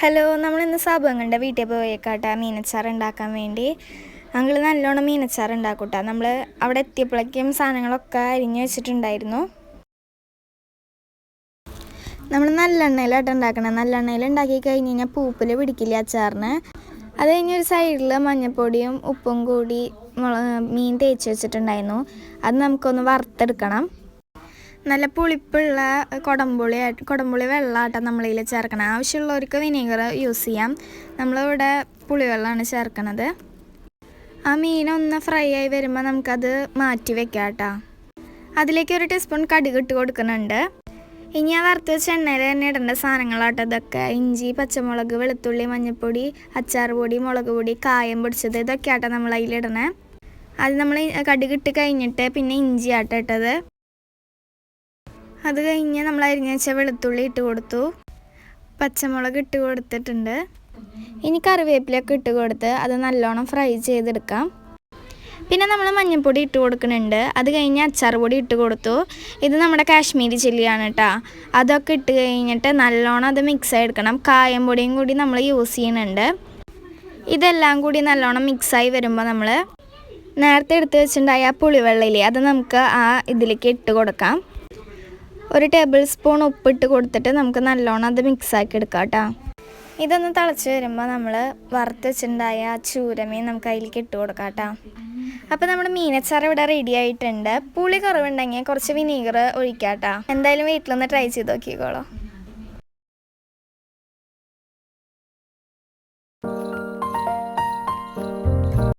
Hello നമ്മൾ ഇന്ന് സാബുങ്ങളുടെ വീട്ടിൽ പോയേക്കാട്ടാ മീനച്ചാർ ഉണ്ടാക്കാൻ വേണ്ടി. ഞങ്ങൾ നല്ലോണം മീനച്ചാർ ഉണ്ടാക്കൂട്ടാ. നമ്മൾ അവിടെ എത്തിയപ്പോഴേക്കും സാധനങ്ങളൊക്കെ അരിഞ്ഞു വെച്ചിട്ടുണ്ടായിരുന്നു. നമ്മൾ നല്ലെണ്ണയിലായിട്ട് ഉണ്ടാക്കണം. നല്ലെണ്ണയിൽ ഉണ്ടാക്കി കഴിഞ്ഞ് കഴിഞ്ഞാൽ പൂപ്പിൽ പിടിക്കില്ല അച്ചാറിന്? അത് കഴിഞ്ഞൊരു സൈഡിൽ മഞ്ഞൾപ്പൊടിയും ഉപ്പും കൂടി മീൻ തേച്ച് വെച്ചിട്ടുണ്ടായിരുന്നു. അത് നമുക്കൊന്ന് വറുത്തെടുക്കണം. നല്ല പുളിപ്പുള്ള കുടംപുളി കുടംപുളി വെള്ളമാട്ടം നമ്മളിൽ ചേർക്കണം. ആവശ്യമുള്ളവർക്ക് വിനീഗർ യൂസ് ചെയ്യാം. നമ്മളിവിടെ പുളിവെള്ളമാണ് ചേർക്കണത്. ആ മീനൊന്ന് ഫ്രൈ ആയി വരുമ്പോൾ നമുക്കത് മാറ്റി വെക്കാം കേട്ടോ അതിലേക്ക് ഒരു ടീസ്പൂൺ കടുക് ഇട്ട് കൊടുക്കുന്നുണ്ട്. ഇനി ആ വറുത്ത് വെച്ച എണ്ണയിൽ തന്നെ ഇടേണ്ട സാധനങ്ങളാട്ടോ ഇതൊക്കെ. ഇഞ്ചി പച്ചമുളക് വെളുത്തുള്ളി മഞ്ഞൾപ്പൊടി അച്ചാർ പൊടി മുളക് പൊടി കായം പൊടിച്ചത് ഇതൊക്കെ ആട്ടോ നമ്മൾ അതിലിടണേ. അത് നമ്മൾ കടുക് ഇട്ട് കഴിഞ്ഞിട്ട് പിന്നെ ഇഞ്ചി ആട്ടോ ഇട്ടത്. അത് കഴിഞ്ഞ് നമ്മൾ അരിഞ്ഞ് വെളുത്തുള്ളി ഇട്ട് കൊടുത്തു. പച്ചമുളക് ഇട്ട് കൊടുത്തിട്ടുണ്ട്. ഇനി കറിവേപ്പിലൊക്കെ ഇട്ട് കൊടുത്ത് അത് നല്ലോണം ഫ്രൈ ചെയ്തെടുക്കാം. പിന്നെ നമ്മൾ മഞ്ഞൾപ്പൊടി ഇട്ട് കൊടുക്കുന്നുണ്ട്. അത് കഴിഞ്ഞ് അച്ചാർ പൊടി ഇട്ട് കൊടുത്തു. ഇത് നമ്മുടെ കാശ്മീരി ചില്ലിയാണ് കേട്ടോ. അതൊക്കെ ഇട്ട് കഴിഞ്ഞിട്ട് നല്ലോണം അത് മിക്സ് ആയെടുക്കണം കായം പൊടിയും കൂടി നമ്മൾ യൂസ് ചെയ്യുന്നുണ്ട്. ഇതെല്ലാം കൂടി നല്ലോണം മിക്സായി വരുമ്പോൾ നമ്മൾ നേരത്തെ എടുത്ത് വെച്ചിട്ടുണ്ടായ പുളിവെള്ളയില്ലേ അത് നമുക്ക് ആ ഇതിലേക്ക് ഇട്ട് കൊടുക്കാം. ഒരു ടേബിൾ സ്പൂൺ ഉപ്പിട്ട് കൊടുത്തിട്ട് നമുക്ക് നല്ലോണം അത് മിക്സാക്കി എടുക്കാം കേട്ടോ. ഇതൊന്ന് തിളച്ച് വരുമ്പോൾ നമ്മൾ വറുത്ത് വെച്ചിട്ടുണ്ടായ ആ ചൂരമീൻ നമുക്ക് അതിലേക്ക് ഇട്ട് കൊടുക്കാം കേട്ടോ. അപ്പോൾ നമ്മുടെ മീനച്ചാർ ഇവിടെ റെഡി ആയിട്ടുണ്ട്. പുളി കുറവുണ്ടെങ്കിൽ കുറച്ച് വിനീഗർ ഒഴിക്കാം കേട്ടോ. എന്തായാലും വീട്ടിലൊന്ന് ട്രൈ ചെയ്ത് നോക്കിക്കോളൂ.